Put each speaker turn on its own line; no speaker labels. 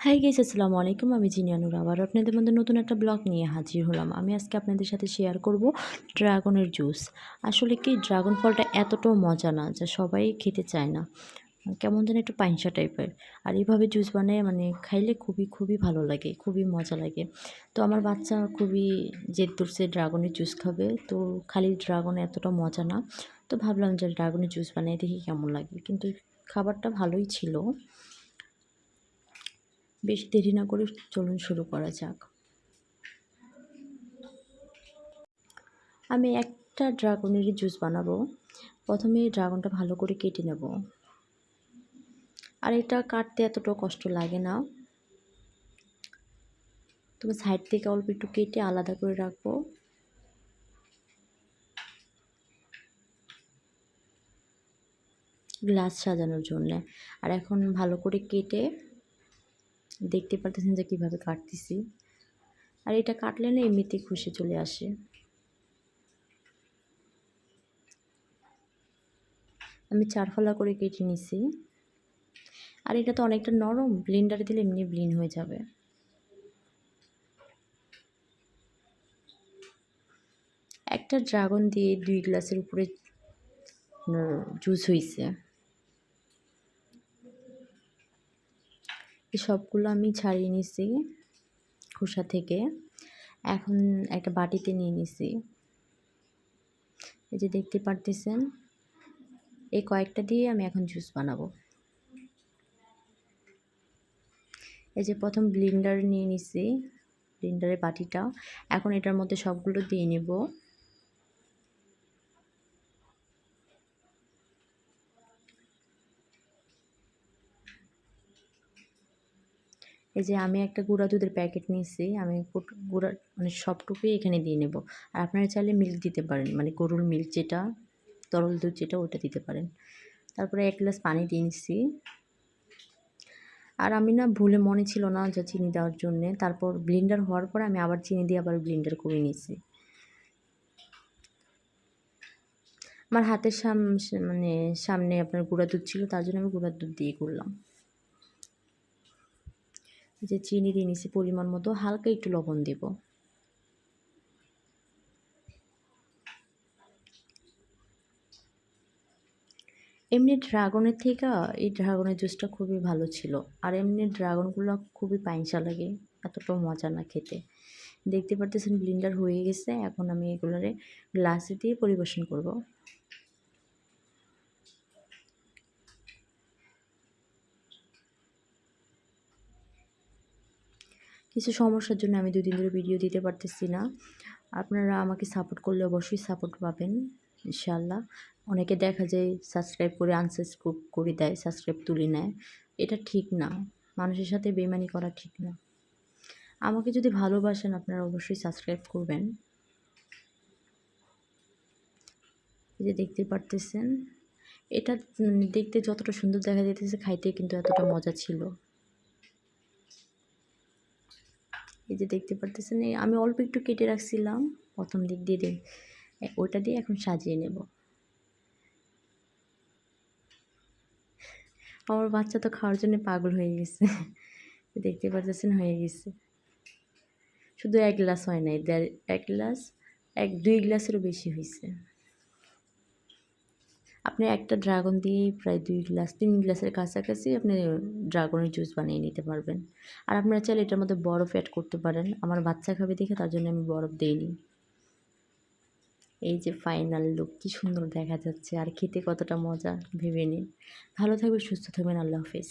High guess আসসালামু আলাইকুম। আমি জিনিয়ানুর আবার আপনাদের মধ্যে নতুন একটা ব্লগ নিয়ে হাজির হলাম। আমি আজকে আপনাদের সাথে শেয়ার করব ড্রাগনের জুস আসলে কি, ড্রাগন ফলটা এতটাও মজা না যা সবাই খেতে চায় না। কেমন যেন একটু পাইনসা টাইপের। আর এইভাবে জুস বানায় মানে খাইলে খুবই খুবই ভালো লাগে, খুবই মজা লাগে। তো আমার বাচ্চা খুবই জেদ ধরছে ড্রাগনের জুস খাবে। তো খালি ড্রাগন এতটা মজা না। তো ভাবলাম যে ড্রাগনের জুস বানিয়ে দেখি কেমন লাগে। কিন্তু খাবারটা ভালোই ছিল। বেশি দেরি না করে চলুন শুরু করা যাক। আমি একটা ড্রাগনেরই জুস বানাবো। প্রথমে ড্রাগনটা ভালো করে কেটে নেব। আর এটা কাটতে এতটা কষ্ট লাগে না। তবে সাইড থেকে অল্প একটু কেটে আলাদা করে রাখব। গ্লাস সাজানোর জন্যে। আর এখন ভালো করে কেটে দেখতে পারতেছেন যে কীভাবে কাটতেছি। আর এটা কাটলে না এমনিতেই খুশি চলে আসে। আমি চারফলা করে কেটে নিছি। আর এটা তো অনেকটা নরম ব্লিন্ডারে দিলে এমনি ব্লিন হয়ে যাবে। একটা ড্রাগন দিয়ে দুই গ্লাসের উপরে জুস হয়েছে সবগুলো আমি ছাড়িয়ে নিছি খোসা থেকে। এখন একটা বাটিতে নিয়ে নিছি। এই যে দেখতে পারতেছেন, এই কয়েকটা দিয়ে আমি এখন জুস বানাবো। এই যে প্রথম ব্লিন্ডার নিয়ে নিছি, ব্লিন্ডারের বাটিটা এখন এটার মধ্যে সবগুলো দিয়ে নেব। এই যে আমি একটা গুঁড়া দুধের প্যাকেট নিয়েছি, আমি গুঁড়া মানে সবটুকুই এখানে দিয়ে নেব। আর আপনারা চাইলে মিল্ক দিতে পারেন মানে গরুর মিল্ক যেটা, তরল দুধ যেটা ওটা দিতে পারেন। তারপরে এক গ্লাস পানি দিয়ে নিচ্ছি। আর আমি না ভুলে মনে ছিল না যা চিনি দেওয়ার জন্যে, তারপর ব্লিন্ডার হওয়ার পরে আমি আবার চিনি দিয়ে আবার ব্লিন্ডার করে নিয়েছি। আমার হাতের সাম মানে সামনে আপনার গুঁড়া দুধ ছিল, তার জন্য আমি গুঁড়ার দুধ দিয়ে করলাম। যে চিনি দিয়ে নিছি পরিমাণ মতো, হালকা একটু লবণ দেব। এমনি ড্রাগনের থেকে এই ড্রাগনের জুসটা খুবই ভালো ছিল। আর এমনি ড্রাগনগুলো খুবই পাইনসা লাগে, এতটা মজা না খেতে। দেখতে পারতেছেন ব্লিন্ডার হয়ে গেছে, এখন আমি এগুলোরে গ্লাসে দিয়ে পরিবেশন করব। কিছু সমস্যার জন্য আমি দুদিন ধরে ভিডিও দিতে পারতেছি না। আপনারা আমাকে সাপোর্ট করলে অবশ্যই সাপোর্ট পাবেন ইনশাল্লাহ অনেকে দেখা যায় সাবস্ক্রাইব করে আনসাবস্ক্রাইব করে দেয় সাবস্ক্রাইব তুলে নেয়। এটা ঠিক না। মানুষের সাথে বেমানি করা ঠিক না। আমাকে যদি ভালোবাসেন, আপনারা অবশ্যই সাবস্ক্রাইব করবেন। যে দেখতে পারতেছেন, এটা দেখতে যতটা সুন্দর দেখা যেতেছে খাইতে কিন্তু এতটা মজা ছিল। এই যে দেখতে পারতেছেন আমি অল্প একটু কেটে রাখছিলাম। প্রথম দিক দিয়ে দিন ওইটা দিয়ে এখন সাজিয়ে নেব। আমার বাচ্চা তো খাওয়ার জন্য পাগল হয়ে গেছে। দেখতে পারতেছেন, হয়ে গেছে। শুধু এক গ্লাস হয় নাই এক গ্লাস, এক, দুই গ্লাসেরও বেশি হয়েছে আপনি একটা ড্রাগন দিয়ে প্রায় দুই গ্লাস, তিন গ্লাসের কাছাকাছি আপনি ড্রাগনের জুস বানিয়ে নিতে পারবেন। আর আপনারা চাইলে এটার মধ্যে বরফ অ্যাড করতে পারেন। আমার বাচ্চা খাবে দেখে তার জন্য আমি বরফ দিইনি। এই যে ফাইনাল লুক কী সুন্দর দেখা যাচ্ছে। আর খেতে কতটা মজা, ভেবে নিন। ভালো থাকবে সুস্থ থাকবেন। আল্লাহ হাফিজ।